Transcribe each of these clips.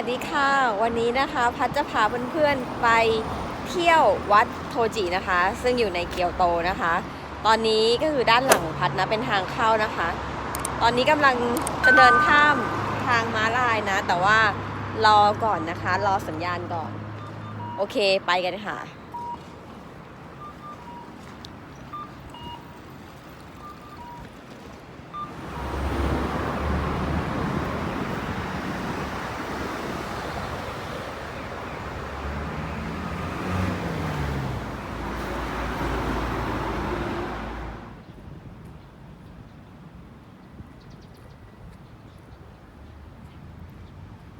วัสดีค่ะ วันนี้นะคะพัดจะพาเพื่อนๆไปเที่ยววัดโทจินะคะ ซึ่งอยู่ในเกียวโตนะคะ ตอนนี้ก็คือด้านหลังพัดนะเป็นทางเข้านะคะ ตอนนี้กำลังจะเดินข้ามทางม้าลายนะ แต่ว่ารอก่อนนะคะ รอสัญญาณก่อน โอเคไปกันค่ะ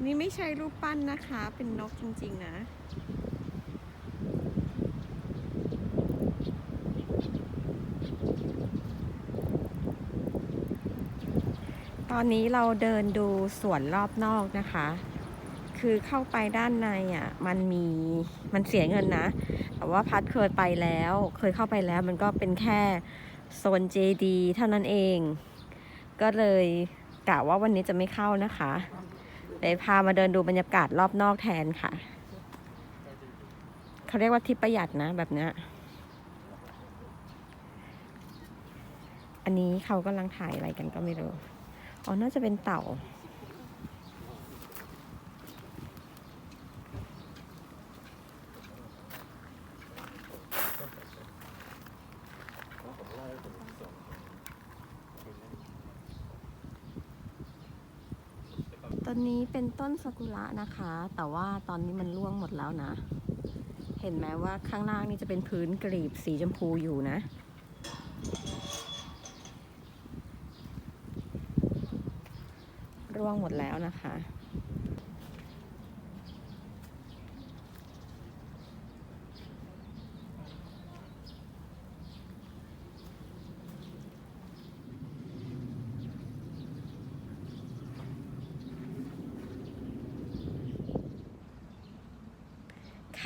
นี่ไม่ใช่รูปปั้นนะคะ เป็นนกจริง ๆ นะ ตอนนี้เราเดินดูสวนรอบนอกนะคะ คือเข้าไปด้านในอะ มันมีมันเสียเงินนะ แต่ว่าพัดเคยไปแล้ว เคยเข้าไปแล้ว มันก็เป็นแค่โซนเจดีเท่านั้นเอง ก็เลยกะว่าวันนี้จะไม่เข้านะคะ เลยพามาเดินดูบรรยากาศรอบนอกแทนค่ะ เขาเรียกว่าทิปประหยัดนะแบบเนี้ย อันนี้เขากำลังถ่ายอะไรกันก็ไม่รู้ อ๋อ น่าจะเป็นเต่า ตอนนี้เป็นต้นซากุระนะคะ แต่ว่าตอนนี้มันร่วงหมดแล้วนะ เห็นไหมว่าข้างล่างนี่จะเป็นพื้นกรีบสีชมพูอยู่นะ ร่วงหมดแล้วนะคะ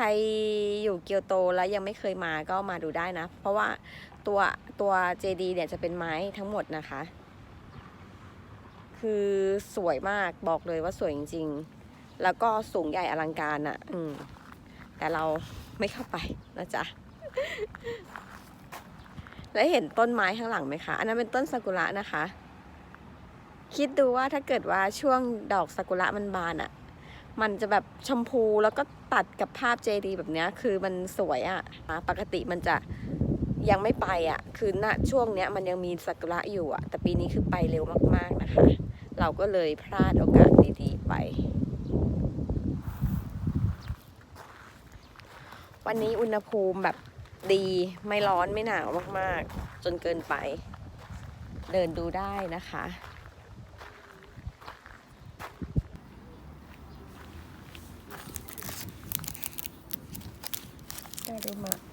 รอยู่เกียวโตแล้วยังไม่เคยมาก็มาดูได้นะ เพราะว่าตัวตัวเจดีเนี่ยจะเป็นไม้ทั้งหมดนะคะ คือสวยมากบอกเลยว่าสวยจริง ๆ แล้วก็สูงใหญ่อลังการอะ่ะ อืม แต่เราไม่เข้าไปนะจ๊ะแล้วเห็นต้นไม้ข้างหลังไหมคะ อันนั้นเป็นต้นซากุระนะคะ คิดดูว่าถ้าเกิดว่าช่วงดอกซากุระมันบานอะ่ะ มันจะแบบชมพูแล้วก็ตัดกับภาพเจดีแบบนี้คือมันสวยอะ่ะปกติมันจะยังไม่ไปอะ่ะ คือณช่วงเนี้ยมันยังมีซากุระอยู่อะ่ะ แต่ปีนี้คือไปเร็วมากๆนะคะ เราก็เลยพลาดโอกาสดีๆไป วันนี้อุณหภูมิแบบดีไม่ร้อนไม่หนาวมากๆ จนเกินไป เดินดูได้นะคะ ไ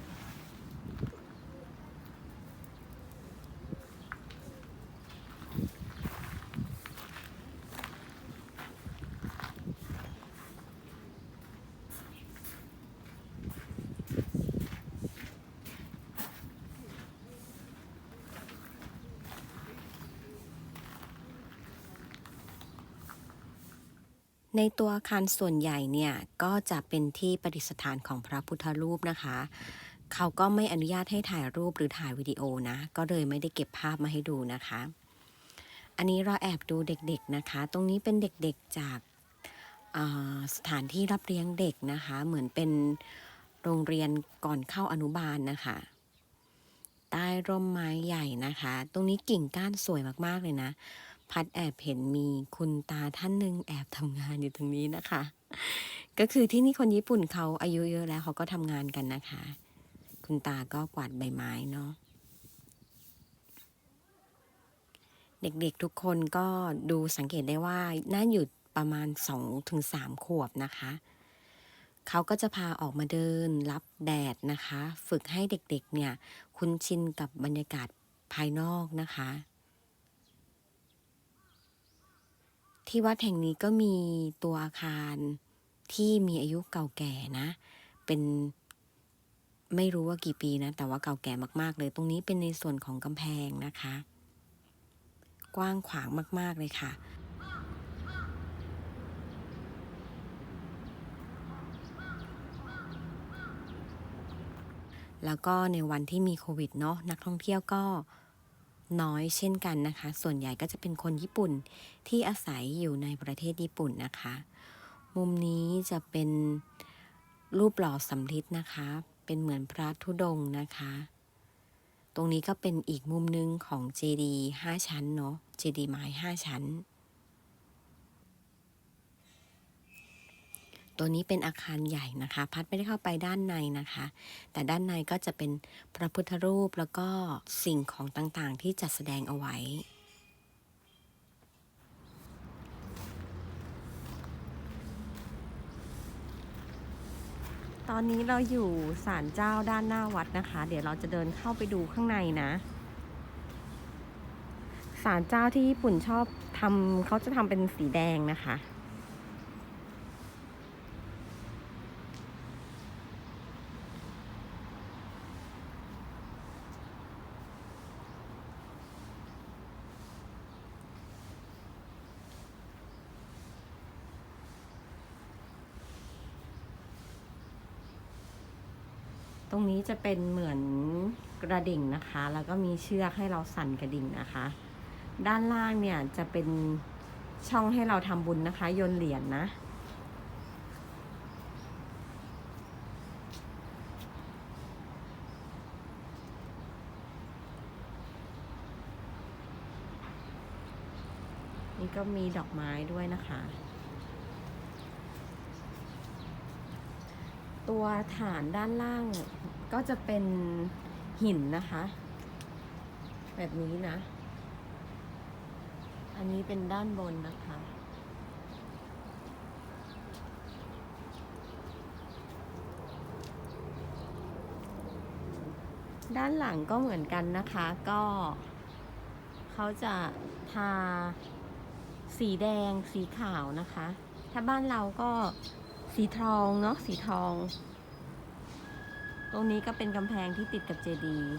ในตัวอาคารส่วนใหญ่เนี่ยก็จะเป็นที่ประดิษฐานของพระพุทธรูปนะคะ เขาก็ไม่อนุญาตให้ถ่ายรูปหรือถ่ายวิดีโอนะ ก็เลยไม่ได้เก็บภาพมาให้ดูนะคะ อันนี้เราแอบดูเด็กๆนะคะ ตรงนี้เป็นเด็กๆจากสถานที่รับเลี้ยงเด็กนะคะ เหมือนเป็นโรงเรียนก่อนเข้าอนุบาลนะคะ ใต้ร่มไม้ใหญ่นะคะ ตรงนี้กิ่งก้านสวยมากๆเลยนะ พัดแอบเห็นมีคุณตาท่านหนึ่งแอบทำงานอยู่ตรงนี้นะคะ ก็คือที่นี่คนญี่ปุ่นเขาอายุเยอะแล้วเขาก็ทำงานกันนะคะ คุณตาก็กวาดใบไม้เนาะเด็กๆทุกคนก็ดูสังเกตได้ว่าน่าอยู่ประมาณ2ถึงขวบนะคะ เขาก็จะพาออกมาเดินรับแดดนะคะ ฝึกให้เด็กๆเนี่ยคุ้นชินกับบรรยากาศภายนอกนะคะ ที่วัดแห่งนี้ก็มีตัวอาคารที่มีอายุเก่าแก่นะ เป็นไม่รู้ว่ากี่ปีนะ แต่ว่าเก่าแก่มาก ๆ เลย ตรงนี้เป็นในส่วนของกำแพงนะคะ กว้างขวางมาก ๆ เลยค่ะแล้วก็ในวันที่มีโควิดเนาะนักท่องเที่ยวก็ น้อยเช่นกันนะคะ ส่วนใหญ่ก็จะเป็นคนญี่ปุ่นที่อาศัยอยู่ในประเทศญี่ปุ่นนะคะ มุมนี้จะเป็นรูปหล่อสำริดนะคะ เป็นเหมือนพระธุดงค์นะคะ ตรงนี้ก็เป็นอีกมุมหนึงของเจดีห้าชั้นเนาะ เจดีไม้ห้าชั้น ตัวนี้เป็นอาคารใหญ่นะคะ พัดไม่ได้เข้าไปด้านในนะคะ แต่ด้านในก็จะเป็นพระพุทธรูปแล้วก็สิ่งของต่างๆ ที่จัดแสดงเอาไว้ตอนนี้เราอยู่ศาลเจ้าด้านหน้าวัดนะคะ เดี๋ยวเราจะเดินเข้าไปดูข้างในนะศาลเจ้าที่ญี่ปุ่นชอบทำเขาจะทำเป็นสีแดงนะคะ ตรงนี้จะเป็นเหมือนกระดิ่งนะคะ แล้วก็มีเชือกให้เราสั่นกระดิ่งนะคะ ด้านล่างเนี่ยจะเป็นช่องให้เราทำบุญนะคะ โยนเหรียญนะนี่ก็มีดอกไม้ด้วยนะคะ ตัวฐานด้านล่างก็จะเป็นหินนะคะ แบบนี้นะ อันนี้เป็นด้านบนนะคะ ด้านหลังก็เหมือนกันนะคะ ก็เขาจะทาสีแดงสีขาวนะคะ ถ้าบ้านเราก็ สีทองเนาะสีทอง ตรงนี้ก็เป็นกำแพงที่ติดกับเจดีย์